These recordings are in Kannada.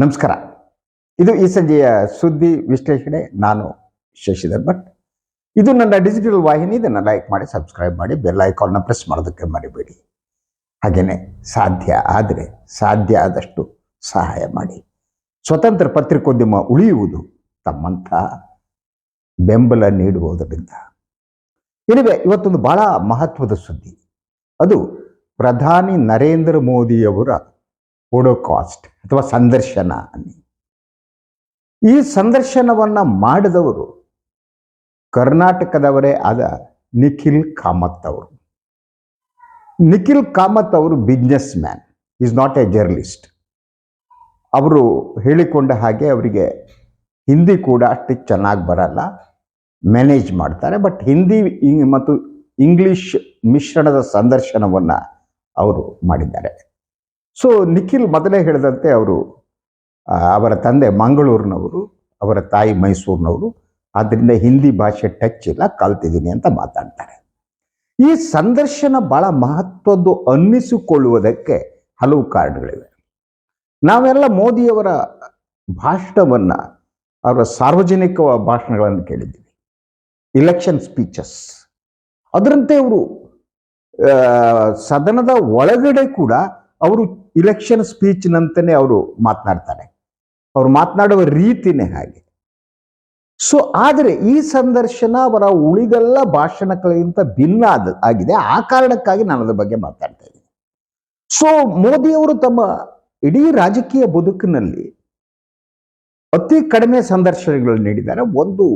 ನಮಸ್ಕಾರ. ಇದು ಈ ಸಂಜೆಯ ಸುದ್ದಿ ವಿಶ್ಲೇಷಣೆ. ನಾನು ಶಶಿಧರ್ ಭಟ್. ಇದು ನನ್ನ ಡಿಜಿಟಲ್ ವಾಹಿನಿ. ಇದನ್ನು ಲೈಕ್ ಮಾಡಿ ಸಬ್ಸ್ಕ್ರೈಬ್ ಮಾಡಿ ಬೆಲ್ ಐಕಾನ್ನ ಪ್ರೆಸ್ ಮಾಡೋದಕ್ಕೆ ಮರಿಬೇಡಿ. ಹಾಗೆಯೇ ಸಾಧ್ಯ ಆದರೆ ಸಾಧ್ಯ ಆದಷ್ಟು ಸಹಾಯ ಮಾಡಿ. ಸ್ವತಂತ್ರ ಪತ್ರಿಕೋದ್ಯಮ ಉಳಿಯುವುದು ತಮ್ಮಂಥ ಬೆಂಬಲ ನೀಡುವುದರಿಂದ. ಇನಿವೆ ಇವತ್ತೊಂದು ಬಹಳ ಮಹತ್ವದ ಸುದ್ದಿ. ಅದು ಪ್ರಧಾನಿ ನರೇಂದ್ರ ಮೋದಿಯವರ ಹೋಡೋಕಾಸ್ಟ್ ಅಥವಾ ಸಂದರ್ಶನ ಅನ್ನಿ. ಈ ಸಂದರ್ಶನವನ್ನ ಮಾಡಿದವರು ಕರ್ನಾಟಕದವರೇ ಆದ ನಿಖಿಲ್ ಕಾಮತ್ ಅವರು. ನಿಖಿಲ್ ಕಾಮತ್ ಅವರು businessman is not a journalist ಅವರು ಹೇಳಿಕೊಂಡ ಹಾಗೆ ಅವರಿಗೆ ಹಿಂದಿ ಕೂಡ ಅಷ್ಟು ಚೆನ್ನಾಗಿ ಬರಲ್ಲ ಮ್ಯಾನೇಜ್ ಮಾಡ್ತಾರೆ ಬಟ್ ಹಿಂದಿ ಮತ್ತು ಇಂಗ್ಲಿಷ್ ಮಿಶ್ರಣದ ಸಂದರ್ಶನವನ್ನು ಅವರು ಮಾಡಿದ್ದಾರೆ. ಸೊ ನಿಖಿಲ್ ಮೊದಲೇ ಹೇಳಿದಂತೆ ಅವರು ಅವರ ತಂದೆ ಮಂಗಳೂರಿನವರು, ಅವರ ತಾಯಿ ಮೈಸೂರಿನವರು ಆದ್ದರಿಂದ ಹಿಂದಿ ಭಾಷೆ ಟಚ್ ಇಲ್ಲ, ಕಲ್ತಿದ್ದೀನಿ ಅಂತ ಮಾತಾಡ್ತಾರೆ. ಈ ಸಂದರ್ಶನ ಬಹಳ ಮಹತ್ವದ್ದು ಅನ್ನಿಸಿಕೊಳ್ಳುವುದಕ್ಕೆ ಹಲವು ಕಾರಣಗಳಿವೆ. ನಾವೆಲ್ಲ ಮೋದಿಯವರ ಭಾಷಣವನ್ನು, ಅವರ ಸಾರ್ವಜನಿಕ ಭಾಷಣಗಳನ್ನು ಕೇಳಿದ್ದೀವಿ. ಇಲೆಕ್ಷನ್ ಸ್ಪೀಚಸ್ ಅದರಂತೆ ಅವರು ಸದನದ ಒಳಗಡೆ ಕೂಡ ಅವರು ಇಲೆಕ್ಷನ್ ಸ್ಪೀಚ್ನಂತನೇ ಅವರು ಮಾತನಾಡ್ತಾರೆ. ಅವರು ಮಾತನಾಡುವ ರೀತಿನೇ ಹಾಗೆ. ಸೊ ಆದರೆ ಈ ಸಂದರ್ಶನ ಅವರ ಉಳಿದೆಲ್ಲ ಭಾಷಣಗಳಿಗಿಂತ ಭಿನ್ನ ಆದ, ಆಗಿದೆ. ಆ ಕಾರಣಕ್ಕಾಗಿ ನಾನು ಅದರ ಬಗ್ಗೆ ಮಾತಾಡ್ತಾ ಇದ್ದೀನಿ. ಸೊ ಮೋದಿಯವರು ತಮ್ಮ ಇಡೀ ರಾಜಕೀಯ ಬದುಕಿನಲ್ಲಿ ಅತಿ ಕಡಿಮೆ ಸಂದರ್ಶನಗಳನ್ನು ನೀಡಿದ್ದಾರೆ. ಒಂದು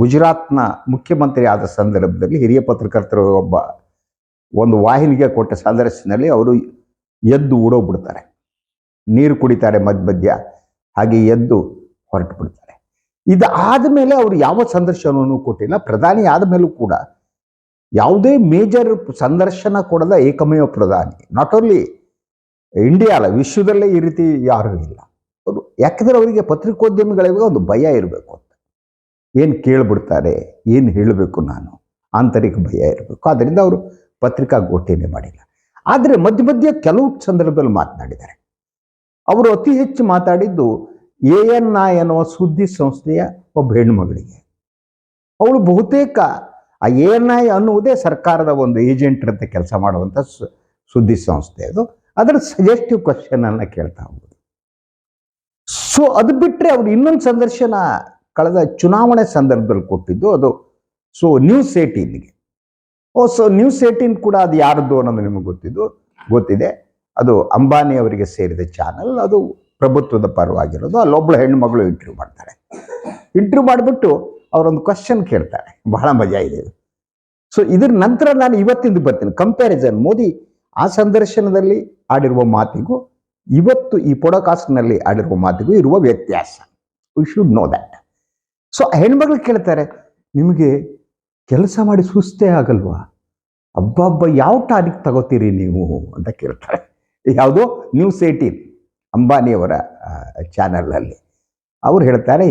ಗುಜರಾತ್ನ ಮುಖ್ಯಮಂತ್ರಿ ಆದ ಸಂದರ್ಭದಲ್ಲಿ ಹಿರಿಯ ಪತ್ರಕರ್ತರು ಒಬ್ಬ, ಒಂದು ವಾಹಿನಿಗೆ ಕೊಟ್ಟ ಸಂದರ್ಶನದಲ್ಲಿ ಅವರು ಎದ್ದು ಓಡೋಗ್ಬಿಡ್ತಾರೆ. ನೀರು ಕುಡಿತಾರೆ ಮಧ್ಯ ಮಧ್ಯ, ಹಾಗೆ ಎದ್ದು ಹೊರಟು ಬಿಡ್ತಾರೆ ಇದು ಆದಮೇಲೆ ಅವರು ಯಾವ ಸಂದರ್ಶನವನ್ನು ಕೊಟ್ಟಿಲ್ಲ. ಪ್ರಧಾನಿ ಆದಮೇಲೂ ಕೂಡ ಯಾವುದೇ ಮೇಜರ್ ಸಂದರ್ಶನ ಕೊಡದ ಏಕಮೇವ ಪ್ರಧಾನಿ. ನಾಟ್ ಓನ್ಲಿ ಇಂಡಿಯಾ ಅಲ್ಲ, ವಿಶ್ವದಲ್ಲೇ ಈ ರೀತಿ ಯಾರೂ ಇಲ್ಲ. ಅವರು ಯಾಕಂದ್ರೆ ಅವರಿಗೆ ಪತ್ರಿಕೋದ್ಯಮಿಗಳಿಗೆ ಒಂದು ಭಯ ಇರಬೇಕು ಅಂತ. ಏನು ಕೇಳಿಬಿಡ್ತಾರೆ, ಏನು ಹೇಳಬೇಕು ನಾನು? ಆಂತರಿಕ ಭಯ ಇರಬೇಕು. ಆದ್ದರಿಂದ ಅವರು ಪತ್ರಿಕಾಗೋಷ್ಠಿಯನ್ನೇ ಮಾಡಿಲ್ಲ. ಆದರೆ ಮಧ್ಯ ಮಧ್ಯ ಕೆಲವು ಸಂದರ್ಭದಲ್ಲಿ ಮಾತನಾಡಿದ್ದಾರೆ. ಅವರು ಅತಿ ಹೆಚ್ಚು ಮಾತಾಡಿದ್ದು ಎ ಎನ್ ಐ ಎನ್ನುವ ಸುದ್ದಿ ಸಂಸ್ಥೆಯ ಒಬ್ಬ ಹೆಣ್ಣುಮಗಳಿಗೆ ಅವಳು ಬಹುತೇಕ ಆ ಎ ಎನ್ ಐ ಅನ್ನುವುದೇ ಸರ್ಕಾರದ ಒಂದು ಏಜೆಂಟ್ ಅಂತ ಕೆಲಸ ಮಾಡುವಂಥ ಸುದ್ದಿ ಸಂಸ್ಥೆ ಅದು. ಅದರ ಸಜೆಸ್ಟಿವ್ ಕ್ವಶನ್ ಅನ್ನ ಕೇಳ್ತಾ ಹೋಗುದು. ಸೊ ಅದು ಬಿಟ್ಟರೆ ಅವರು ಇನ್ನೊಂದು ಸಂದರ್ಶನ ಕಳೆದ ಚುನಾವಣೆ ಸಂದರ್ಭದಲ್ಲಿ ಕೊಟ್ಟಿದ್ದು ಅದು ಸೊ ನ್ಯೂಸ್ ಏಟೀನ್ಗೆ ಓ ಸೊ ನ್ಯೂಸ್ ಏಟೀನ್ ಕೂಡ ಅದು ಯಾರದ್ದು ಅನ್ನೋದು ನಿಮಗೆ ಗೊತ್ತಿದ್ದು, ಗೊತ್ತಿದೆ. ಅದು ಅಂಬಾನಿ ಅವರಿಗೆ ಸೇರಿದ ಚಾನಲ್ ಅದು ಪ್ರಭುತ್ವದ ಪರವಾಗಿರೋದು. ಅಲ್ಲೊಬ್ಳು ಹೆಣ್ಣುಮಗಳು ಇಂಟರ್ವ್ಯೂ ಮಾಡ್ತಾರೆ. ಇಂಟರ್ವ್ಯೂ ಮಾಡಿಬಿಟ್ಟು ಅವರೊಂದು ಕ್ವಶನ್ ಕೇಳ್ತಾರೆ. ಬಹಳ ಮಜಾ ಇದೆ ಇದು. ಸೊ ಇದ್ರ ನಂತರ ನಾನು ಇವತ್ತಿಂದ ಬರ್ತೀನಿ. ಕಂಪ್ಯಾರಿಸನ್ ಮೋದಿ ಆ ಸಂದರ್ಶನದಲ್ಲಿ ಆಡಿರುವ ಮಾತಿಗೂ, ಇವತ್ತು ಈ ಪೊಡಕಾಸ್ಟ್ನಲ್ಲಿ ಆಡಿರುವ ಮಾತಿಗೂ ಇರುವ ವ್ಯತ್ಯಾಸ. We should know that so ಹೆಣ್ಮಗಳು ಕೇಳ್ತಾರೆ, ನಿಮಗೆ ಕೆಲಸ ಮಾಡಿ ಸುಸ್ತೇ ಆಗಲ್ವಾ? ಅಬ್ಬಬ್ಬ ಯಾವ ಟಾನಿಕ್ ತಗೋತೀರಿ ನೀವು ಅಂತ ಕೇಳ್ತಾರೆ. ಯಾವುದೋ ನ್ಯೂಸ್ ಏಟೀನ್ ಅಂಬಾನಿಯವರ ಚಾನಲಲ್ಲಿ ಅವ್ರು ಹೇಳ್ತಾರೆ,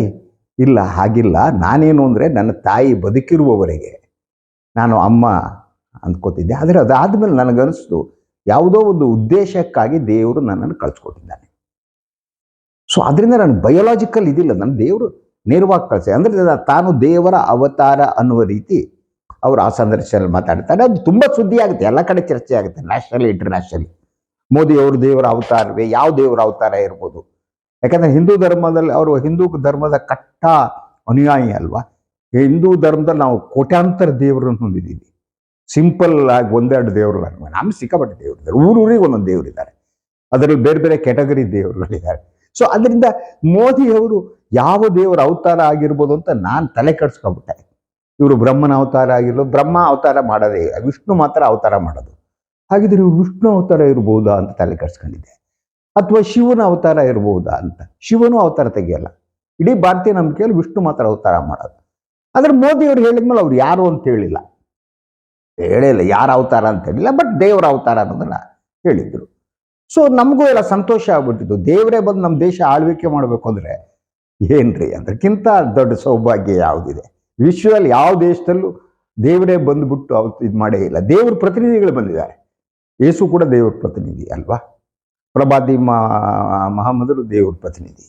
ಇಲ್ಲ, ಹಾಗಿಲ್ಲ. ನಾನೇನು ಅಂದರೆ ನನ್ನ ತಾಯಿ ಬದುಕಿರುವವರೆಗೆ ನಾನು ಅಮ್ಮ ಅಂದ್ಕೋತಿದ್ದೆ. ಆದರೆ ಅದಾದಮೇಲೆ ನನಗನ್ನಿಸ್ತು ಯಾವುದೋ ಒಂದು ಉದ್ದೇಶಕ್ಕಾಗಿ ದೇವರು ನನ್ನನ್ನು ಕಳಿಸ್ಕೊಟ್ಟಿದ್ದಾನೆ. ಸೊ ಅದರಿಂದ ನಾನು ಬಯೋಲಾಜಿಕಲ್ ಇದಿಲ್ಲ. ನನ್ನ ದೇವರು ನೇರವಾಗಿ ಕಳಿಸಿ ಅಂದರೆ ತಾನು ದೇವರ ಅವತಾರ ಅನ್ನುವ ರೀತಿ ಅವರು ಆ ಸಂದರ್ಶನದಲ್ಲಿ ಮಾತಾಡ್ತಾರೆ. ಅದು ತುಂಬ ಸುದ್ದಿ ಆಗುತ್ತೆ. ಎಲ್ಲ ಕಡೆ ಚರ್ಚೆ ಆಗುತ್ತೆ. ನ್ಯಾಷನಲಿ ಇಂಟರ್ನ್ಯಾಷನಲಿ ಮೋದಿ ಅವರು ದೇವರ ಅವತಾರವೇ? ಯಾವ ದೇವರ ಅವತಾರ ಇರ್ಬೋದು? ಯಾಕಂದ್ರೆ ಹಿಂದೂ ಧರ್ಮದಲ್ಲಿ ಅವರು ಹಿಂದೂ ಧರ್ಮದ ಕಟ್ಟ ಅನುಯಾಯಿ ಅಲ್ವಾ? ಹಿಂದೂ ಧರ್ಮದಲ್ಲಿ ನಾವು ಕೋಟ್ಯಾಂತರ ದೇವರನ್ನು ಹೊಂದಿದ್ದೀವಿ. ಸಿಂಪಲ್ ಆಗಿ ಒಂದೆರಡು ದೇವರು ನಮ್ಗೆ ಸಿಕ್ಕಾಪಟ್ಟೆ ದೇವರಿದ್ದಾರೆ ಊರೂರಿಗೆ ಒಂದೊಂದು ದೇವರಿದ್ದಾರೆ ಅದರಲ್ಲಿ ಬೇರೆ ಬೇರೆ ಕೆಟಗರಿ ದೇವರುಗಳಿದ್ದಾರೆ. ಸೊ ಅದರಿಂದ ಮೋದಿ ಅವರು ಯಾವ ದೇವರ ಅವತಾರ ಆಗಿರ್ಬೋದು ಅಂತ ನಾನು ತಲೆ ಕೆಡಿಸ್ಕೊಬಿಟ್ಟೆ. ಇವರು ಬ್ರಹ್ಮನ ಅವತಾರ ಆಗಿರೋ ಬ್ರಹ್ಮ ಅವತಾರ ಮಾಡೋದೇ, ವಿಷ್ಣು ಮಾತ್ರ ಅವತಾರ ಮಾಡೋದು. ಹಾಗಿದ್ರೆ ಇವರು ವಿಷ್ಣು ಅವತಾರ ಇರ್ಬೋದಾ ಅಂತ ತಲೆ ಕೆಡಿಸ್ಕೊಂಡಿದ್ದೆ. ಅಥವಾ ಶಿವನ ಅವತಾರ ಇರ್ಬೋದಾ ಅಂತ. ಶಿವನು ಅವತಾರ ತೆಗಿಯಲ್ಲ. ಇಡೀ ಭಾರತೀಯ ನಂಬಿಕೆಯಲ್ಲಿ ವಿಷ್ಣು ಮಾತ್ರ ಅವತಾರ ಮಾಡೋದು. ಆದ್ರೆ ಮೋದಿ ಅವರು ಹೇಳಿದ್ಮೇಲೆ ಅವ್ರು ಯಾರು ಅಂತ ಹೇಳಿಲ್ಲ. ಹೇಳಿಲ್ಲ ಯಾರ ಅವತಾರ ಅಂತ ಹೇಳಿಲ್ಲ, ಬಟ್ ದೇವರ ಅವತಾರ ಅನ್ನೋದನ್ನ ಹೇಳಿದ್ರು. ಸೊ ನಮಗೂ ಎಲ್ಲ ಸಂತೋಷ ಆಗ್ಬಿಟ್ಟಿತ್ತು ದೇವರೇ ಬಂದು ನಮ್ಮ ದೇಶ ಆಳ್ವಿಕೆ ಮಾಡಬೇಕು ಅಂದ್ರೆ ಏನ್ರಿ? ಅದಕ್ಕಿಂತ ದೊಡ್ಡ ಸೌಭಾಗ್ಯ ಯಾವುದಿದೆ? ವಿಶ್ವದಲ್ಲಿ ಯಾವ ದೇಶದಲ್ಲೂ ದೇವರೇ ಬಂದುಬಿಟ್ಟು ಅವತ್ತು ಇದು ಮಾಡೇ ಇಲ್ಲ. ದೇವ್ರ ಪ್ರತಿನಿಧಿಗಳು ಬಂದಿದ್ದಾರೆ. ಯೇಸು ಕೂಡ ದೇವ್ರ ಪ್ರತಿನಿಧಿ ಅಲ್ವಾ? ಪ್ರಭಾದಿ ಮಹಮ್ಮದರು ದೇವ್ರ ಪ್ರತಿನಿಧಿ.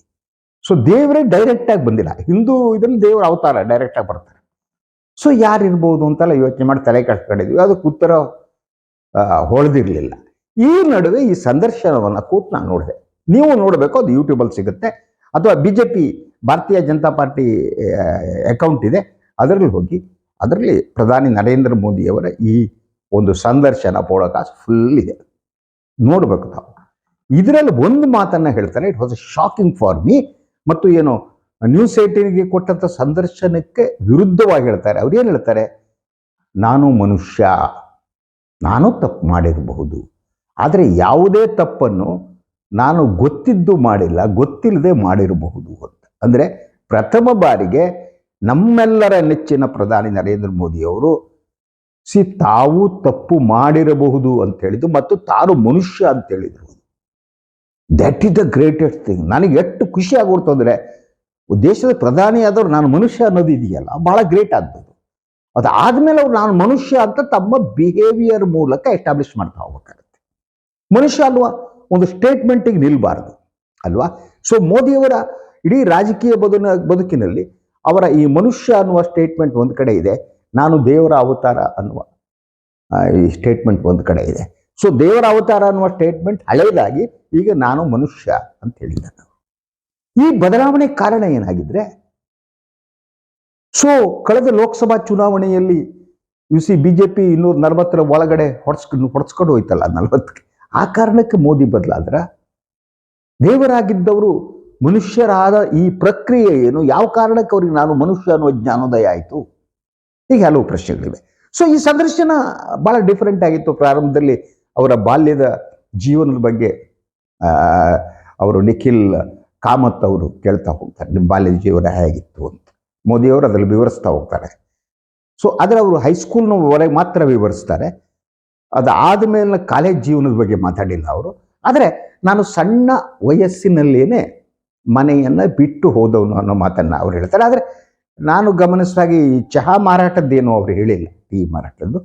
ಸೊ ದೇವರೇ ಡೈರೆಕ್ಟಾಗಿ ಬಂದಿಲ್ಲ. ಹಿಂದೂ ಇದರಲ್ಲಿ ದೇವರ ಅವತಾರ ಡೈರೆಕ್ಟಾಗಿ ಬರ್ತಾರೆ ಸೊ ಯಾರಿರ್ಬೋದು ಅಂತೆಲ್ಲ ಯೋಚನೆ ಮಾಡಿ ತಲೆ ಕಟ್ಕೊಂಡಿದ್ವಿ ಅದಕ್ಕೆ ಉತ್ತರ ಹೊಳೆದಿರಲಿಲ್ಲ. ಈ ನಡುವೆ ಈ ಸಂದರ್ಶನವನ್ನು ಕೂತು ನಾನು ನೋಡಿದೆ. ನೀವು ನೋಡಬೇಕು ಅದು ಯೂಟ್ಯೂಬಲ್ಲಿ ಸಿಗುತ್ತೆ. ಅಥವಾ ಬಿ ಜೆ ಪಿ ಭಾರತೀಯ ಜನತಾ ಪಾರ್ಟಿ ಅಕೌಂಟ್ ಇದೆ. ಅದರಲ್ಲಿ ಹೋಗಿ, ಅದರಲ್ಲಿ ಪ್ರಧಾನಿ ನರೇಂದ್ರ ಮೋದಿಯವರ ಈ ಒಂದು ಸಂದರ್ಶನ ಪೋಡಕಾಸ್ಟ್ ಫುಲ್ ಇದೆ. ನೋಡ್ಬೇಕು ತಾವು. ಇದರಲ್ಲಿ ಒಂದು ಮಾತನ್ನ ಹೇಳ್ತಾರೆ it was shocking for me ಮತ್ತು ಏನು ನ್ಯೂಸ್ ಏಟೀನ್ಗೆ ಕೊಟ್ಟಂತ ಸಂದರ್ಶನಕ್ಕೆ ವಿರುದ್ಧವಾಗಿ ಹೇಳ್ತಾರೆ. ಅವ್ರು ಏನು ಹೇಳ್ತಾರೆ? ನಾನು ಮನುಷ್ಯ, ನಾನು ತಪ್ಪು ಮಾಡಿರಬಹುದು. ಆದರೆ ಯಾವುದೇ ತಪ್ಪನ್ನು ನಾನು ಗೊತ್ತಿದ್ದು ಮಾಡಿಲ್ಲ, ಗೊತ್ತಿಲ್ಲದೆ ಮಾಡಿರಬಹುದು ಅಂದರೆ ಪ್ರಥಮ ಬಾರಿಗೆ ನಮ್ಮೆಲ್ಲರ ನೆಚ್ಚಿನ ಪ್ರಧಾನಿ ನರೇಂದ್ರ ಮೋದಿಯವರು ಸಿ ತಾವು ತಪ್ಪು ಮಾಡಿರಬಹುದು ಅಂತ ಹೇಳಿದ್ದು ಮತ್ತು ತಾನು ಮನುಷ್ಯ ಅಂತ ಹೇಳಿದ್ರು. That is the greatest thing ನನಗೆ ಎಷ್ಟು ಖುಷಿ ಆಗ್ಬಿಡ್ತು ಅಂದರೆ, ದೇಶದ ಪ್ರಧಾನಿ ಆದವ್ರು ನಾನು ಮನುಷ್ಯ ಅನ್ನೋದು ಇದೆಯಲ್ಲ, ಬಹಳ ಗ್ರೇಟ್ ಆಗ್ಬೋದು. ಅದಾದಮೇಲೆ ಅವ್ರು ನಾನು ಮನುಷ್ಯ ಅಂತ ತಮ್ಮ ಬಿಹೇವಿಯರ್ ಮೂಲಕ ಎಸ್ಟಾಬ್ಲಿಷ್ ಮಾಡ್ತಾ ಹೋಗ್ಬೇಕಾಗತ್ತೆ. ಮನುಷ್ಯ ಅಲ್ವಾ? ಒಂದು ಸ್ಟೇಟ್ಮೆಂಟಿಗೆ ನಿಲ್ಬಾರ್ದು, ಅಲ್ವಾ? ಸೊ ಮೋದಿಯವರ ಇಡೀ ರಾಜಕೀಯ ಬದುನ, ಬದುಕಿನಲ್ಲಿ ಅವರ ಈ ಮನುಷ್ಯ ಅನ್ನುವ ಸ್ಟೇಟ್ಮೆಂಟ್ ಒಂದು ಕಡೆ ಇದೆ. ನಾನು ದೇವರ ಅವತಾರ ಅನ್ನುವ ಈ ಸ್ಟೇಟ್ಮೆಂಟ್ ಒಂದು ಕಡೆ ಇದೆ. ಸೊ ದೇವರ ಅವತಾರ ಅನ್ನುವ ಸ್ಟೇಟ್ಮೆಂಟ್ ಹಳೆಯದಾಗಿ ಈಗ ನಾನು ಮನುಷ್ಯ ಅಂತ ಹೇಳಿದ ಈ ಬದಲಾವಣೆ ಕಾರಣ ಏನಾಗಿದ್ರೆ ಸೊ ಕಳೆದ ಲೋಕಸಭಾ ಚುನಾವಣೆಯಲ್ಲಿ ಯು ಸಿ ಬಿಜೆಪಿ ಇನ್ನೂರ ನಲವತ್ತರ ಒಳಗಡೆ ಹೊಡ್ಸ್ಕೊಂಡು ಹೊಡ್ಸ್ಕೊಂಡು ಹೋಯ್ತಲ್ಲ ನಲವತ್ತಕ್ಕೆ. ಆ ಕಾರಣಕ್ಕೆ ಮೋದಿ ಬದಲಾದ್ರ ದೇವರಾಗಿದ್ದವರು ಮನುಷ್ಯರಾದ ಈ ಪ್ರಕ್ರಿಯೆ ಏನು? ಯಾವ ಕಾರಣಕ್ಕೆ ಅವ್ರಿಗೆ ನಾನು ಮನುಷ್ಯ ಅನ್ನುವ ಜ್ಞಾನೋದಯ ಆಯಿತು? ಹೀಗೆ ಹಲವು ಪ್ರಶ್ನೆಗಳಿವೆ. ಸೊ ಈ ಸಂದರ್ಶನ ಬಹಳ ಡಿಫರೆಂಟ್ ಆಗಿತ್ತು. ಪ್ರಾರಂಭದಲ್ಲಿ ಅವರ ಬಾಲ್ಯದ ಜೀವನದ ಬಗ್ಗೆ ಅವರು ನಿಖಿಲ್ ಕಾಮತ್ ಅವರು ಕೇಳ್ತಾ ಹೋಗ್ತಾರೆ. ನಿಮ್ಮ ಬಾಲ್ಯದ ಜೀವನ ಹೇಗಿತ್ತು ಅಂತ. ಮೋದಿಯವರು ಅದರಲ್ಲಿ ವಿವರಿಸ್ತಾ ಹೋಗ್ತಾರೆ. ಸೊ ಆದರೆ ಅವರು ಹೈಸ್ಕೂಲ್ನ ಸ್ಕೂಲ್ನವರೆಗೆ ಮಾತ್ರ ವಿವರಿಸ್ತಾರೆ. ಅದು ಆದಮೇಲೆ ಕಾಲೇಜ್ ಜೀವನದ ಬಗ್ಗೆ ಮಾತಾಡಿಲ್ಲ ಅವರು. ಆದರೆ ನಾನು ಸಣ್ಣ ವಯಸ್ಸಿನಲ್ಲೇನೆ ಮನೆಯನ್ನು ಬಿಟ್ಟು ಹೋದವನು ಅನ್ನೋ ಮಾತನ್ನು ಅವ್ರು ಹೇಳ್ತಾರೆ. ಆದರೆ ನಾನು ಗಮನಿಸಿದಾಗಿ ಈ ಚಹಾ ಮಾರಾಟದ್ದೇನು ಅವರು ಹೇಳಿಲ್ಲ. ಟೀ ಮಾರಾಟದ್ದು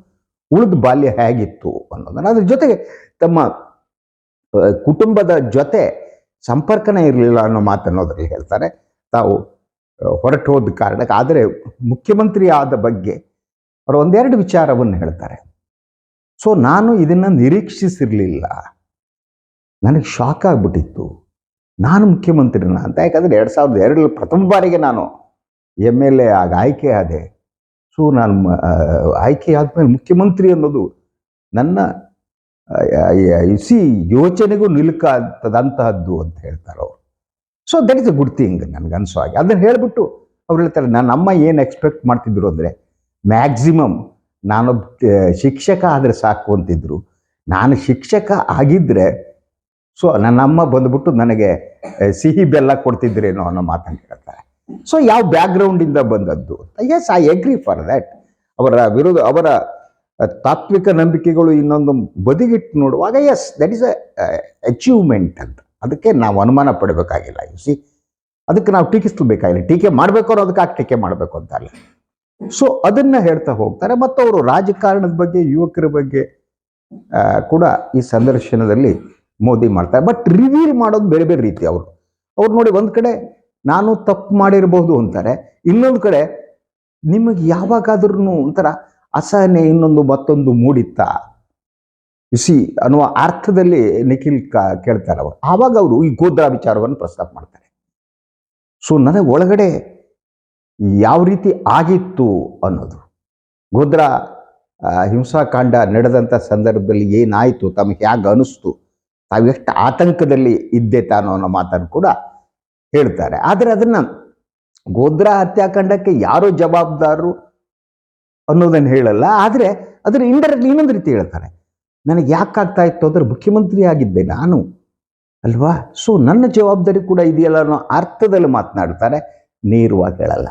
ಉಳಿದ ಬಾಲ್ಯ ಹೇಗಿತ್ತು ಅನ್ನೋದನ್ನು. ಅದ್ರ ಜೊತೆಗೆ ತಮ್ಮ ಕುಟುಂಬದ ಜೊತೆ ಸಂಪರ್ಕನೇ ಇರಲಿಲ್ಲ ಅನ್ನೋ ಮಾತನ್ನು ಅದರಲ್ಲಿ ಹೇಳ್ತಾರೆ. ತಾವು ಹೊರಟು ಹೋದ ಕಾರಣಕ್ಕೆ. ಆದರೆ ಮುಖ್ಯಮಂತ್ರಿ ಆದ ಬಗ್ಗೆ ಅವರು ಒಂದೆರಡು ವಿಚಾರವನ್ನು ಹೇಳ್ತಾರೆ. ಸೊ, ನಾನು ಇದನ್ನು ನಿರೀಕ್ಷಿಸಿರಲಿಲ್ಲ. ನನಗೆ ಶಾಕ್ ಆಗಿಬಿಟ್ಟಿತ್ತು. ನಾನು ಮುಖ್ಯಮಂತ್ರಿನ ಅಂತ. ಯಾಕಂದರೆ ಎರಡು ಸಾವಿರದ ಎರಡರಲ್ಲಿ ಪ್ರಥಮ ಬಾರಿಗೆ ನಾನು ಎಂ ಎಲ್ ಎ ಆಗ ಆಯ್ಕೆ ಆದೆ. ಸೊ ನಾನು ಆಯ್ಕೆ ಆದಮೇಲೆ ಮುಖ್ಯಮಂತ್ರಿ ಅನ್ನೋದು ನನ್ನ ಸಿ ಯೋಚನೆಗೂ ನಿಲುಕಾದಂತಹದ್ದು ಅಂತ ಹೇಳ್ತಾರೆ ಅವರು. So that is a good thing ನನಗೆ ಅನ್ಸೋ ಹಾಗೆ. ಅದನ್ನು ಹೇಳಿಬಿಟ್ಟು ಅವ್ರು ಹೇಳ್ತಾರೆ ನನ್ನ ಅಮ್ಮ ಏನು ಎಕ್ಸ್ಪೆಕ್ಟ್ ಮಾಡ್ತಿದ್ರು ಅಂದರೆ ಮ್ಯಾಕ್ಸಿಮಮ್ ನಾನೊಬ್ಬ ಶಿಕ್ಷಕ ಆದರೆ ಸಾಕು ಅಂತಿದ್ರು. ನಾನು ಶಿಕ್ಷಕ ಆಗಿದ್ದರೆ ಸೊ ನನ್ನ ಅಮ್ಮ ಬಂದ್ಬಿಟ್ಟು ನನಗೆ ಸಿಹಿ ಬೆಲ್ಲ ಕೊಡ್ತಿದ್ರೇನೋ ಅನ್ನೋ ಮಾತನ್ನು ಹೇಳ್ತಾರೆ ಸೊ ಯಾವ ಬ್ಯಾಕ್ಗ್ರೌಂಡಿಂದ ಬಂದದ್ದು yes I agree for that ಅವರ ವಿರೋಧ ಅವರ ತಾತ್ವಿಕ ನಂಬಿಕೆಗಳು ಇನ್ನೊಂದು ಬದಿಗಿಟ್ಟು ನೋಡುವಾಗ yes that is a achievement ಅಂತ. ಅದಕ್ಕೆ ನಾವು ಅನುಮಾನ ಪಡಬೇಕಾಗಿಲ್ಲ ಸಿ ಅದಕ್ಕೆ ನಾವು ಟೀಕಿಸ್ಬೇಕಾಗಿಲ್ಲ ಟೀಕೆ ಮಾಡಬೇಕು ಅನ್ನೋದಕ್ಕಾಗಿ ಟೀಕೆ ಮಾಡಬೇಕು ಅಂತ ಅಲ್ಲ. ಸೊ ಅದನ್ನ ಹೇಳ್ತಾ ಹೋಗ್ತಾರೆ. ಮತ್ತು ಅವರು ರಾಜಕಾರಣದ ಬಗ್ಗೆ, ಯುವಕರ ಬಗ್ಗೆ ಕೂಡ ಈ ಸಂದರ್ಶನದಲ್ಲಿ ಮೋದಿ ಮಾಡ್ತಾರೆ. ಬಟ್ ರಿವೀಲ್ ಮಾಡೋದು ಬೇರೆ ಬೇರೆ ರೀತಿ ಅವರು. ಅವ್ರು ನೋಡಿ ಒಂದು ಕಡೆ ನಾನು ತಪ್ಪು ಮಾಡಿರಬಹುದು ಅಂತಾರೆ, ಇನ್ನೊಂದು ಕಡೆ ನಿಮಗೆ ಯಾವಾಗಾದ್ರೂ ಒಂಥರ ಅಸಹನೆ ಇನ್ನೊಂದು ಮತ್ತೊಂದು ಮೂಡಿತ್ತಾ? ಸಿ ಅನ್ನುವ ಅರ್ಥದಲ್ಲಿ ನಿಖಿಲ್ ಕ, ಕೇಳ್ತಾರೆ ಅವರು. ಆವಾಗ ಅವರು ಈ ಗೋದ್ರಾ ವಿಚಾರವನ್ನು ಪ್ರಸ್ತಾಪ ಮಾಡ್ತಾರೆ. ಸೊ ನನಗೆ ಒಳಗಡೆ ಯಾವ ರೀತಿ ಆಗಿತ್ತು ಅನ್ನೋದು. ಗೋದ್ರಾ ಹಿಂಸಾಕಾಂಡ ನಡೆದಂಥ ಸಂದರ್ಭದಲ್ಲಿ ಏನಾಯಿತು, ತಮಗೆ ಹೇಗೆ ಅನಿಸ್ತು? ತಾವೆಷ್ಟು ಆತಂಕದಲ್ಲಿ ಇದ್ದೆ ತಾನೋ ಅನ್ನೋ ಮಾತನ್ನು ಕೂಡ ಹೇಳ್ತಾರೆ. ಆದರೆ ಅದನ್ನ ಗೋದ್ರಾ ಹತ್ಯಾಕಾಂಡಕ್ಕೆ ಯಾರು ಜವಾಬ್ದಾರರು ಅನ್ನೋದನ್ನು ಹೇಳಲ್ಲ. ಆದರೆ ಅದರ ಇಂಡೈರೆಕ್ಟ್ಲಿ ಇನ್ನೊಂದು ರೀತಿ ಹೇಳ್ತಾರೆ. ನನಗೆ ಯಾಕಾಗ್ತಾ ಇತ್ತು ಅಂದ್ರೆ ಮುಖ್ಯಮಂತ್ರಿ ಆಗಿದ್ದೆ ನಾನು, ಅಲ್ವಾ? ಸೊ ನನ್ನ ಜವಾಬ್ದಾರಿ ಕೂಡ ಇದೆಯಲ್ಲ ಅನ್ನೋ ಅರ್ಥದಲ್ಲಿ ಮಾತನಾಡ್ತಾರೆ, ನೇರವಾಗಿ ಹೇಳಲ್ಲ.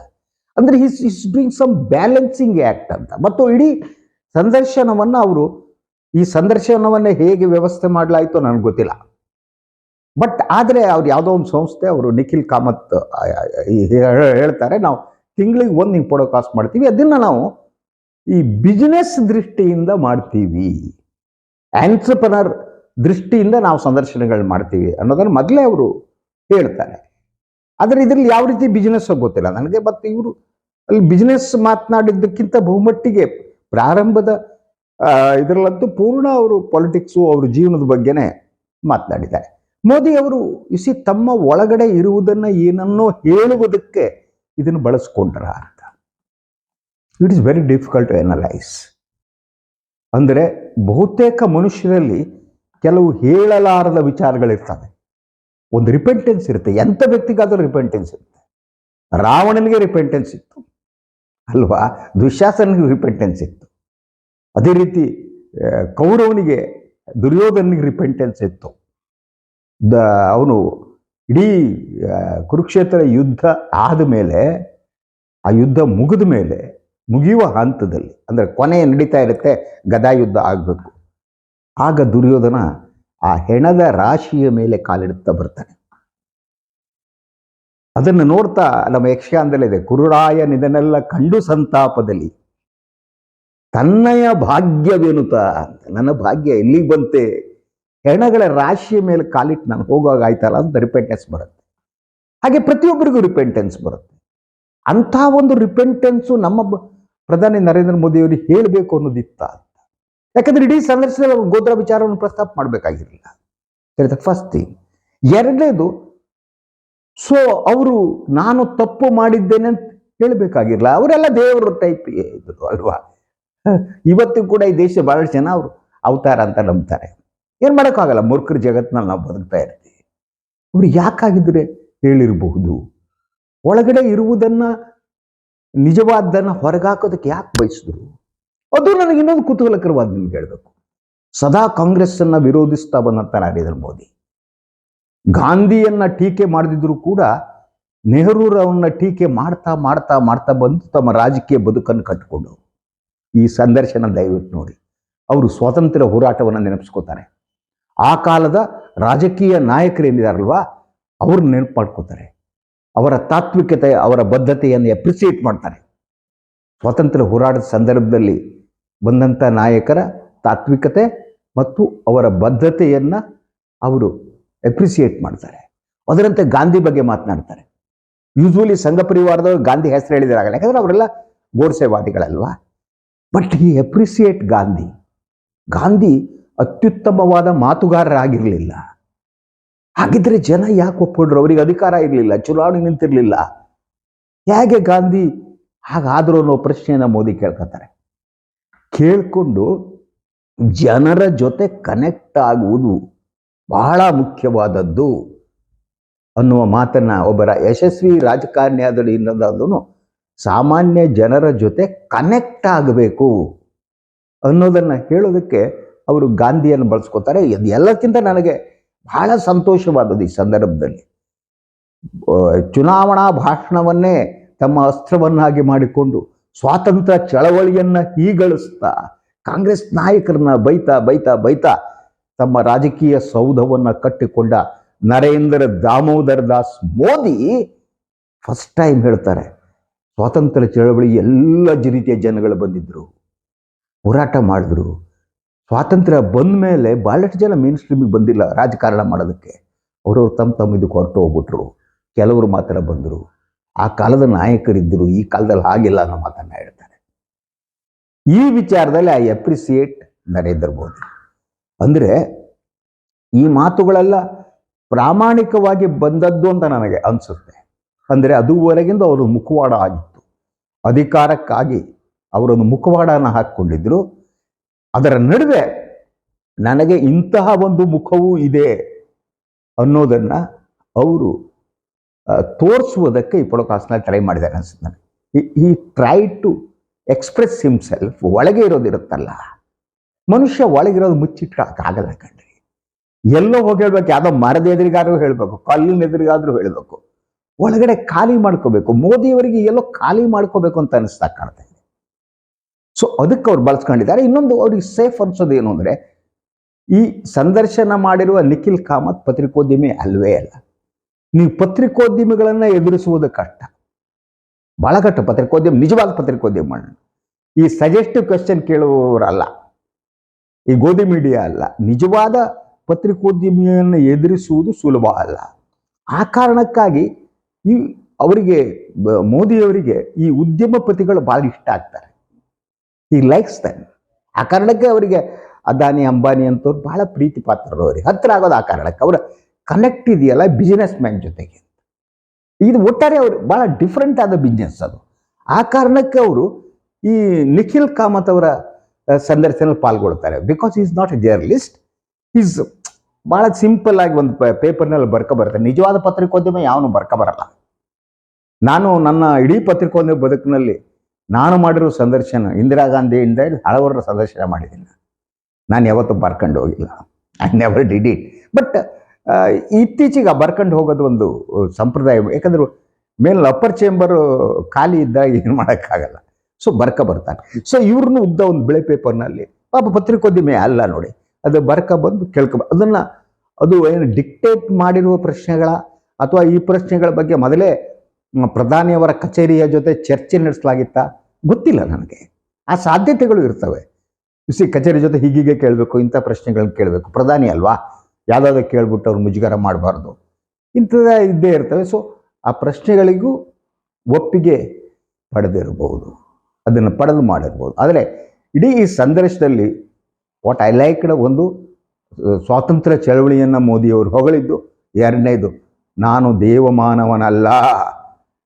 ಅಂದ್ರೆ his is doing some balancing act ಅಂತ. ಮತ್ತು ಇಡೀ ಸಂದರ್ಶನವನ್ನು ಅವರು ಈ ಸಂದರ್ಶನವನ್ನು ಹೇಗೆ ವ್ಯವಸ್ಥೆ ಮಾಡಲಾಯಿತು ನನಗೆ ಗೊತ್ತಿಲ್ಲ. ಬಟ್ ಆದರೆ ಅವ್ರು ಯಾವುದೋ ಒಂದು ಸಂಸ್ಥೆ ಅವರು ನಿಖಿಲ್ ಕಾಮತ್ ಹೇಳ್ತಾರೆ, ನಾವು ತಿಂಗಳಿಗೆ ಒಂದು ಹಿಂಗೆ ಕಾಸ್ಟ್ ಮಾಡ್ತೀವಿ ಅದನ್ನು ನಾವು ಈ ಬಿಸ್ನೆಸ್ ದೃಷ್ಟಿಯಿಂದ ಮಾಡ್ತೀವಿ. ಆಂಟ್ರಪ್ರನರ್ ದೃಷ್ಟಿಯಿಂದ ನಾವು ಸಂದರ್ಶನಗಳು ಮಾಡ್ತೀವಿ ಅನ್ನೋದನ್ನು ಮೊದಲೇ ಅವರು ಹೇಳ್ತಾರೆ. ಆದರೆ ಇದರಲ್ಲಿ ಯಾವ ರೀತಿ ಬಿಸ್ನೆಸ್ ಗೊತ್ತಿಲ್ಲ. ನನಗೆ ಮತ್ತು ಇವರು ಅಲ್ಲಿ ಬಿಸ್ನೆಸ್ ಮಾತನಾಡಿದ್ದಕ್ಕಿಂತ ಬಹುಮಟ್ಟಿಗೆ ಪ್ರಾರಂಭದ ಇದರಲ್ಲಂತೂ ಪೂರ್ಣ ಅವರು ಪಾಲಿಟಿಕ್ಸು ಅವ್ರ ಜೀವನದ ಬಗ್ಗೆನೇ ಮಾತನಾಡಿದ್ದಾರೆ. ಮೋದಿ ಅವರು ಇಸಿ ತಮ್ಮ ಒಳಗಡೆ ಇರುವುದನ್ನು ಏನನ್ನೋ ಹೇಳುವುದಕ್ಕೆ ಇದನ್ನು ಬಳಸ್ಕೊಂಡ್ರ ಅಂತ. It is very difficult to analyse ಅಂದರೆ ಬಹುತೇಕ ಮನುಷ್ಯರಲ್ಲಿ ಕೆಲವು ಹೇಳಲಾರದ ವಿಚಾರಗಳಿರ್ತವೆ. ಒಂದು ರಿಪೆಂಟೆನ್ಸ್ ಇರುತ್ತೆ. ಎಂಥ ವ್ಯಕ್ತಿಗಾದರೂ ರಿಪೆಂಟೆನ್ಸ್ ಇರುತ್ತೆ. ರಾವಣನಿಗೆ ರಿಪೆಂಟೆನ್ಸ್ ಇತ್ತು. ಅಲ್ವಾ? ದುಶಾಸನಿಗೆ ರಿಪೆಂಟೆನ್ಸ್ ಇತ್ತು. ಅದೇ ರೀತಿ ಕೌರವನಿಗೆ ದುರ್ಯೋಧನಿಗೆ ರಿಪೆಂಟೆನ್ಸ್ ಇತ್ತು. ದ, ಅವನು ಇಡೀ ಕುರುಕ್ಷೇತ್ರ ಯುದ್ಧ ಆದ ಮೇಲೆ, ಆ ಯುದ್ಧ ಮುಗಿದ ಮೇಲೆ, ಮುಗಿಯುವ ಹಂತದಲ್ಲಿ, ಅಂದರೆ ಕೊನೆ ನಡೀತಾ ಇರುತ್ತೆ ಗದಾ ಯುದ್ಧ ಆಗಬೇಕು. ಆಗ ದುರ್ಯೋಧನ ಆ ಹೆಣದ ರಾಶಿಯ ಮೇಲೆ ಕಾಲಿಡುತ್ತಾ ಬರ್ತಾನೆ. ಅದನ್ನು ನೋಡ್ತಾ ನಮ್ಮ ಯಕ್ಷಗಾನದಲ್ಲಿದೆ ಕುರುಡಾಯ ನಿದನೆಲ್ಲ ಕಂಡು ಸಂತಾಪದಲ್ಲಿ. ತನ್ನಯ ಭಾಗ್ಯವೇನುತ? ನನ್ನ ಭಾಗ್ಯ ಎಲ್ಲಿಗೆ ಬಂತೆ? ಹೆಣಗಳ ರಾಶಿಯ ಮೇಲೆ ಕಾಲಿಟ್ಟು ನಾನು ಹೋಗುವಾಗ ಆಯ್ತಲ್ಲ ಅಂತ ರಿಪೆಂಟೆನ್ಸ್ ಬರುತ್ತೆ. ಹಾಗೆ ಪ್ರತಿಯೊಬ್ಬರಿಗೂ ರಿಪೆಂಟೆನ್ಸ್ ಬರುತ್ತೆ. ಅಂಥ ಒಂದು ರಿಪೆಂಟೆನ್ಸು ನಮ್ಮ ಪ್ರಧಾನಿ ನರೇಂದ್ರ ಮೋದಿಯವರು ಹೇಳಬೇಕು ಅನ್ನೋದಿತ್ತ ಅಂತ. ಯಾಕಂದ್ರೆ ಇಡೀ ಸಂದರ್ಶನದಲ್ಲಿ ಅವರು ಗೋತ್ರ ವಿಚಾರವನ್ನು ಪ್ರಸ್ತಾಪ ಮಾಡಬೇಕಾಗಿರಲಿಲ್ಲ. ಸರಿ ಫಸ್ಟ್ ಥಿಂಗ್ ಎರಡನೇದು ಸೊ ಅವರು ನಾನು ತಪ್ಪು ಮಾಡಿದ್ದೇನೆ ಅಂತ ಹೇಳಬೇಕಾಗಿರಲ್ಲ ಅವರೆಲ್ಲ ದೇವರ ಟೈಪ್ ಇದ್ರು ಅಲ್ವಾ? ಇವತ್ತು ಕೂಡ ಈ ದೇಶ ಭಾಳಷ್ಟು ಜನ ಅವರು ಅವತಾರ ಅಂತ ನಂಬ್ತಾರೆ. ಏನು ಮಾಡೋಕ್ಕಾಗಲ್ಲ? ಮೂರ್ಖರ ಜಗತ್ತಿನಲ್ಲಿ ನಾವು ಬದುಕ್ತಾ ಇರ್ತೀವಿ. ಅವ್ರು ಯಾಕಾಗಿದ್ರೆ ಹೇಳಿರಬಹುದು? ಒಳಗಡೆ ಇರುವುದನ್ನ, ನಿಜವಾದ್ದನ್ನು ಹೊರಗಾಕೋದಕ್ಕೆ ಯಾಕೆ ಬಯಸಿದ್ರು? ಅದು ನನಗೆ ಇನ್ನೊಂದು ಕುತೂಹಲಕರವಾದ ನಿಮ್ಗೆ ಹೇಳಬೇಕು. ಸದಾ ಕಾಂಗ್ರೆಸ್ಸನ್ನ ವಿರೋಧಿಸ್ತಾ ಬಂದಂತ ನರೇಂದ್ರ ಮೋದಿ. ಗಾಂಧಿಯನ್ನ ಟೀಕೆ ಮಾಡದಿದ್ರು ಕೂಡ ನೆಹರೂರವನ್ನ ಟೀಕೆ ಮಾಡ್ತಾ ಮಾಡ್ತಾ ಮಾಡ್ತಾ ಬಂದು ತಮ್ಮ ರಾಜಕೀಯ ಬದುಕನ್ನು ಕಟ್ಟಿಕೊಂಡು ಈ ಸಂದರ್ಶನ ದಯವಿಟ್ಟು ನೋಡಿ. ಅವರು ಸ್ವಾತಂತ್ರ್ಯ ಹೋರಾಟವನ್ನು ನೆನಪಿಸ್ಕೋತಾರೆ. ಆ ಕಾಲದ ರಾಜಕೀಯ ನಾಯಕರು ಏನಿದಾರಲ್ವಾ ಅವ್ರ ನೆನಪು ಮಾಡ್ಕೋತಾರೆ. ಅವರ ತಾತ್ವಿಕತೆ, ಅವರ ಬದ್ಧತೆಯನ್ನು ಎಪ್ರಿಸಿಯೇಟ್ ಮಾಡ್ತಾರೆ. ಸ್ವಾತಂತ್ರ್ಯ ಹೋರಾಟದ ಸಂದರ್ಭದಲ್ಲಿ ಬಂದಂಥ ನಾಯಕರ ತಾತ್ವಿಕತೆ ಮತ್ತು ಅವರ ಬದ್ಧತೆಯನ್ನು ಅವರು ಎಪ್ರಿಸಿಯೇಟ್ ಮಾಡ್ತಾರೆ. ಅದರಂತೆ ಗಾಂಧಿ ಬಗ್ಗೆ ಮಾತನಾಡ್ತಾರೆ. ಯೂಶ್ವಲಿ ಸಂಘ ಪರಿವಾರದವರು ಗಾಂಧಿ ಹೆಸರು ಹೇಳಿದಾಗಲ್ಲ ಯಾಕಂದರೆ ಅವರೆಲ್ಲ ಗೋಡ್ಸೆವಾದಿಗಳಲ್ವಾ? ಬಟ್ ಈ ಎಪ್ರಿಸಿಯೇಟ್ ಗಾಂಧಿ ಗಾಂಧಿ ಅತ್ಯುತ್ತಮವಾದ ಮಾತುಗಾರರಾಗಿರಲಿಲ್ಲ. ಹಾಗಿದ್ರೆ ಜನ ಯಾಕೆ ಒಪ್ಪಿಕೊಂಡ್ರು ಅವರಿಗೆ ಅಧಿಕಾರ ಇರಲಿಲ್ಲ, ಚುನಾವಣೆ ನಿಂತಿರಲಿಲ್ಲ. ಹೇಗೆ ಗಾಂಧಿ ಹಾಗಾದರೂ ಅನ್ನೋ ಪ್ರಶ್ನೆಯನ್ನು ಮೋದಿ ಕೇಳ್ಕೊತಾರೆ. ಕೇಳಿಕೊಂಡು ಜನರ ಜೊತೆ ಕನೆಕ್ಟ್ ಆಗುವುದು ಬಹಳ ಮುಖ್ಯವಾದದ್ದು ಅನ್ನುವ ಮಾತನ್ನು ಒಬ್ಬರ ಯಶಸ್ವಿ ರಾಜಕಾರಣಿ ಆದಳು ಇನ್ನೊಂದಾದನು ಸಾಮಾನ್ಯ ಜನರ ಜೊತೆ ಕನೆಕ್ಟ್ ಆಗಬೇಕು ಅನ್ನೋದನ್ನು ಹೇಳೋದಕ್ಕೆ ಅವರು ಗಾಂಧಿಯನ್ನು ಬಳಸ್ಕೋತಾರೆ. ಇದು ಎಲ್ಲಕ್ಕಿಂತ ನನಗೆ ಬಹಳ ಸಂತೋಷವಾದದ್ದು ಈ ಸಂದರ್ಭದಲ್ಲಿ. ಚುನಾವಣಾ ಭಾಷಣವನ್ನೇ ತಮ್ಮ ಅಸ್ತ್ರವನ್ನಾಗಿ ಮಾಡಿಕೊಂಡು ಸ್ವಾತಂತ್ರ್ಯ ಚಳವಳಿಯನ್ನು ಹೀಗಳಿಸ್ತಾ ಕಾಂಗ್ರೆಸ್ ನಾಯಕರನ್ನ ಬೈತಾ ಬೈತಾ ಬೈತಾ ತಮ್ಮ ರಾಜಕೀಯ ಸೌಧವನ್ನು ಕಟ್ಟಿಕೊಂಡ ನರೇಂದ್ರ ದಾಮೋದರ್ ದಾಸ್ ಮೋದಿ ಫಸ್ಟ್ ಟೈಮ್ ಹೇಳ್ತಾರೆ. ಸ್ವಾತಂತ್ರ್ಯ ಚಳವಳಿ ಎಲ್ಲ ರೀತಿಯ ಜನಗಳು ಬಂದಿದ್ದರು ಹೋರಾಟ ಮಾಡಿದ್ರು. ಸ್ವಾತಂತ್ರ್ಯ ಬಂದ ಮೇಲೆ ಭಾಳಷ್ಟು ಜನ ಮೇನ್ ಸ್ಟ್ರೀಮಿಗೆ ಬಂದಿಲ್ಲ ರಾಜಕಾರಣ ಮಾಡೋದಕ್ಕೆ. ಅವರವ್ರು ತಮ್ಮ ತಮ್ಮ ಇದಕ್ಕೆ ಹೊರಟು ಹೋಗ್ಬಿಟ್ರು. ಕೆಲವರು ಮಾತ್ರ ಬಂದರು. ಆ ಕಾಲದ ನಾಯಕರಿದ್ದರು ಈ ಕಾಲದಲ್ಲಿ ಹಾಗಿಲ್ಲ ಅನ್ನೋ ಮಾತನ್ನು ಹೇಳ್ತಾರೆ. ಈ ವಿಚಾರದಲ್ಲಿ ಐ ಅಪ್ರಿಸಿಯೇಟ್ ನರೇಂದ್ರ ಮೋದಿ. ಅಂದರೆ ಈ ಮಾತುಗಳೆಲ್ಲ ಪ್ರಾಮಾಣಿಕವಾಗಿ ಬಂದದ್ದು ಅಂತ ನನಗೆ ಅನಿಸುತ್ತೆ. ಅಂದರೆ ಅದುವರೆಗಿಂದ ಅವರು ಮುಖವಾಡ ಆಗಿತ್ತು. ಅಧಿಕಾರಕ್ಕಾಗಿ ಅವರೊಂದು ಮುಖವಾಡನ ಹಾಕ್ಕೊಂಡಿದ್ರು. ಅದರ ನಡುವೆ ನನಗೆ ಇಂತಹ ಒಂದು ಮುಖವೂ ಇದೆ ಅನ್ನೋದನ್ನ ಅವರು ತೋರಿಸುವುದಕ್ಕೆ ಈ ಟ್ರೈ ಮಾಡಿದ್ದಾರೆ ಅನ್ಸುತ್ತೆ ನನಗೆ. ಈ ಟ್ರೈ ಟು ಎಕ್ಸ್ಪ್ರೆಸ್ ಹಿಮ್ಸೆಲ್ಫ್ ಒಳಗೆ ಇರೋದಿರುತ್ತಲ್ಲ ಮನುಷ್ಯ ಒಳಗಿರೋದು ಮುಚ್ಚಿಟ್ಕೊಳಕ್ಕಾಗಲ್ಲ ಕಂಡ್ರಿ ಎಲ್ಲೋ ಹೋಗಿ ಹೇಳ್ಬೇಕು, ಯಾವುದೋ ಮರದ ಎದುರಿಗಾದ್ರೂ ಹೇಳಬೇಕು, ಕಲ್ಲಿನ ಎದುರಿಗಾದ್ರೂ ಹೇಳಬೇಕು. ಒಳಗಡೆ ಖಾಲಿ ಮಾಡ್ಕೋಬೇಕು. ಮೋದಿಯವರಿಗೆ ಎಲ್ಲೋ ಖಾಲಿ ಮಾಡ್ಕೋಬೇಕು ಅಂತ ಅನಿಸ್ತಾ ಕಾಣ್ತಾ ಇದೆ. ಸೊ ಅದಕ್ಕೆ ಅವ್ರು ಬಳಸ್ಕೊಂಡಿದ್ದಾರೆ. ಇನ್ನೊಂದು ಅವ್ರಿಗೆ ಸೇಫ್ ಅನ್ಸೋದು ಏನು ಅಂದರೆ, ಈ ಸಂದರ್ಶನ ಮಾಡಿರುವ ನಿಖಿಲ್ ಕಾಮತ್ ಪತ್ರಿಕೋದ್ಯಮಿ ಅಲ್ವೇ ಅಲ್ಲ. ನೀವು ಪತ್ರಿಕೋದ್ಯಮಿಗಳನ್ನು ಎದುರಿಸುವುದು ಕಷ್ಟ. ಬಹಳ ಕಷ್ಟ. ಪತ್ರಿಕೋದ್ಯಮ, ನಿಜವಾದ ಪತ್ರಿಕೋದ್ಯಮ ಈ ಸಜೆಸ್ಟಿವ್ ಕ್ವೆಶನ್ ಕೇಳುವವರಲ್ಲ. ಈ ಗೋಧಿ ಮೀಡಿಯಾ ಅಲ್ಲ. ನಿಜವಾದ ಪತ್ರಿಕೋದ್ಯಮಿಯನ್ನು ಎದುರಿಸುವುದು ಸುಲಭ ಅಲ್ಲ. ಆ ಕಾರಣಕ್ಕಾಗಿ ಈ ಅವರಿಗೆ ಮೋದಿಯವರಿಗೆ ಈ ಉದ್ಯಮಪತಿಗಳು ಭಾಳ ಇಷ್ಟ ಆಗ್ತಾರೆ. ಈ ಲೈಕ್ಸ್ ದನ್ ಆ ಕಾರಣಕ್ಕೆ ಅವರಿಗೆ ಅದಾನಿ, ಅಂಬಾನಿ ಅಂತವ್ರು ಬಹಳ ಪ್ರೀತಿ ಪಾತ್ರರು ಅವರಿಗೆ. ಹತ್ತಿರ ಆಗೋದು ಆ ಕಾರಣಕ್ಕೆ. ಅವರ ಕನೆಕ್ಟ್ ಇದೆಯಲ್ಲ ಬಿಸಿನೆಸ್ ಮ್ಯಾನ್ ಜೊತೆಗೆ ಇದು ಒಟ್ಟಾರೆ ಅವರು ಭಾಳ ಡಿಫ್ರೆಂಟ್ ಆದ ಬಿಸ್ನೆಸ್ ಅದು. ಆ ಕಾರಣಕ್ಕೆ ಅವರು ಈ ನಿಖಿಲ್ ಕಾಮತ್ ಅವರ ಸಂದರ್ಶನಲ್ಲಿ ಪಾಲ್ಗೊಳ್ತಾರೆ. Because is not a journalist is ಭಾಳ ಸಿಂಪಲ್ ಆಗಿ ಒಂದು ಪೇಪರ್ನಲ್ಲಿ ಬರ್ಕ ಬರ್ತಾರೆ ನಿಜವಾದ ಪತ್ರಿಕೋದ್ಯಮ ಯಾವನು ಬರ್ಕ ಬರಲ್ಲ. ನಾನು ನನ್ನ ಇಡೀ ಪತ್ರಿಕೋದ್ಯ ಬದುಕಿನಲ್ಲಿ ನಾನು ಮಾಡಿರೋ ಸಂದರ್ಶನ ಇಂದಿರಾ ಗಾಂಧಿಯಿಂದ ಹಲವರ ಸಂದರ್ಶನ ಮಾಡಿದ್ದೀನಿ. ನಾನು ಯಾವತ್ತೂ ಬರ್ಕೊಂಡು ಹೋಗಿಲ್ಲ. I never did it but ಇತ್ತೀಚೆಗೆ ಬರ್ಕೊಂಡು ಹೋಗೋದು ಒಂದು ಸಂಪ್ರದಾಯ. ಯಾಕಂದ್ರೆ ಮೇಲೆ ಅಪ್ಪರ್ ಚೇಂಬರು ಖಾಲಿ ಇದ್ದಾಗ ಏನು ಮಾಡೋಕ್ಕಾಗಲ್ಲ. ಸೊ ಬರ್ಕ ಬರ್ತಾನೆ. ಸೊ ಇವ್ರನ್ನೂ ಉದ್ದ ಒಂದು ಬಿಳೆ ಪೇಪರ್ನಲ್ಲಿ ಪಾಪ ಪತ್ರಿಕೋದ್ಯಮಿ ಅಲ್ಲ ನೋಡಿ. ಅದು ಬರ್ಕ ಬಂದು ಕೇಳ್ಕೊ ಅದನ್ನು ಅದು ಏನು ಡಿಕ್ಟೇಟ್ ಮಾಡಿರುವ ಪ್ರಶ್ನೆಗಳ ಅಥವಾ ಈ ಪ್ರಶ್ನೆಗಳ ಬಗ್ಗೆ ಮೊದಲೇ ಪ್ರಧಾನಿಯವರ ಕಚೇರಿಯ ಜೊತೆ ಚರ್ಚೆ ನಡೆಸಲಾಗಿತ್ತಾ ಗೊತ್ತಿಲ್ಲ ನನಗೆ. ಆ ಸಾಧ್ಯತೆಗಳು ಇರ್ತವೆ. ಸಿ ಕಚೇರಿ ಜೊತೆ ಹೀಗೀಗೆ ಕೇಳಬೇಕು, ಇಂಥ ಪ್ರಶ್ನೆಗಳನ್ನ ಕೇಳಬೇಕು. ಪ್ರಧಾನಿ ಅಲ್ವಾ? ಯಾವುದಾದ್ರು ಕೇಳ್ಬಿಟ್ಟು ಅವ್ರು ಮುಜುಗರ ಮಾಡಬಾರ್ದು. ಇಂಥದ ಇದ್ದೇ ಇರ್ತವೆ. ಸೊ ಆ ಪ್ರಶ್ನೆಗಳಿಗೂ ಒಪ್ಪಿಗೆ ಪಡೆದಿರಬಹುದು. ಅದನ್ನು ಪಡೆದು ಮಾಡಿರ್ಬೋದು ಆದರೆ, ಇಡೀ ಈ ಸಂದರ್ಶದಲ್ಲಿ ವಾಟ್ ಐ ಲೈಕ್ ಒಂದು ಸ್ವಾತಂತ್ರ್ಯ ಚಳವಳಿಯನ್ನು ಮೋದಿಯವರು ಹೊಗಳಿದ್ದು ಎರಡನೇದು, ನಾನು ದೇವಮಾನವನಲ್ಲ.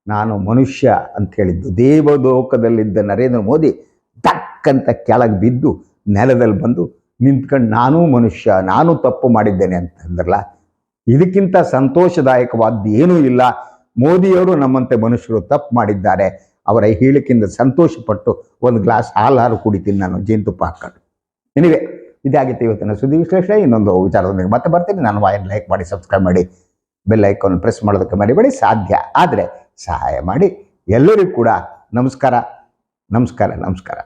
ನಾನು ಮನುಷ್ಯ ಅಂತ ಹೇಳಿದ್ದು. ದೇವಲೋಕದಲ್ಲಿದ್ದ ನರೇಂದ್ರ ಮೋದಿ ದಕ್ಕಂತ ಕೆಳಗೆ ಬಿದ್ದು ನೆಲದಲ್ಲಿ ಬಂದು ನಿಂತ್ಕೊಂಡು, ನಾನೂ ಮನುಷ್ಯ, ನಾನು ತಪ್ಪು ಮಾಡಿದ್ದೇನೆ ಅಂತಂದ್ರಲ್ಲ ಇದಕ್ಕಿಂತ ಸಂತೋಷದಾಯಕವಾದ್ದು ಏನೂ ಇಲ್ಲ. ಮೋದಿಯವರು ನಮ್ಮಂತೆ ಮನುಷ್ಯರು ತಪ್ಪು ಮಾಡಿದ್ದಾರೆ. ಅವರ ಹೇಳಿಕೆಯಿಂದ ಸಂತೋಷಪಟ್ಟು ಒಂದು ಗ್ಲಾಸ್ ಹಾಲಾರು ಕುಡಿತೀನಿ ನಾನು, ಜೇನುತುಪ್ಪ ಹಾಕೊಂಡು ಎನಿವೆ ಇದಾಗಿತ್ತು ಇವತ್ತಿನ ಸುದ್ದಿ ವಿಶ್ಲೇಷಣೆ. ಇನ್ನೊಂದು ವಿಚಾರದೊಂದಿಗೆ ಮತ್ತೆ ಬರ್ತೀನಿ. ನಾನು ವಾಯನ್ ಲೈಕ್ ಮಾಡಿ ಸಬ್ಸ್ಕ್ರೈಬ್ ಮಾಡಿ ಬೆಲ್ ಐಕಾನ್ ಪ್ರೆಸ್ ಮಾಡೋದಕ್ಕೆ ಮರಿಬೇಡಿ. ಸಾಧ್ಯ ಆದರೆ ಸಹಾಯ ಮಾಡಿ ಎಲ್ಲರಿಗೂ ಕೂಡ ನಮಸ್ಕಾರ ನಮಸ್ಕಾರ ನಮಸ್ಕಾರ.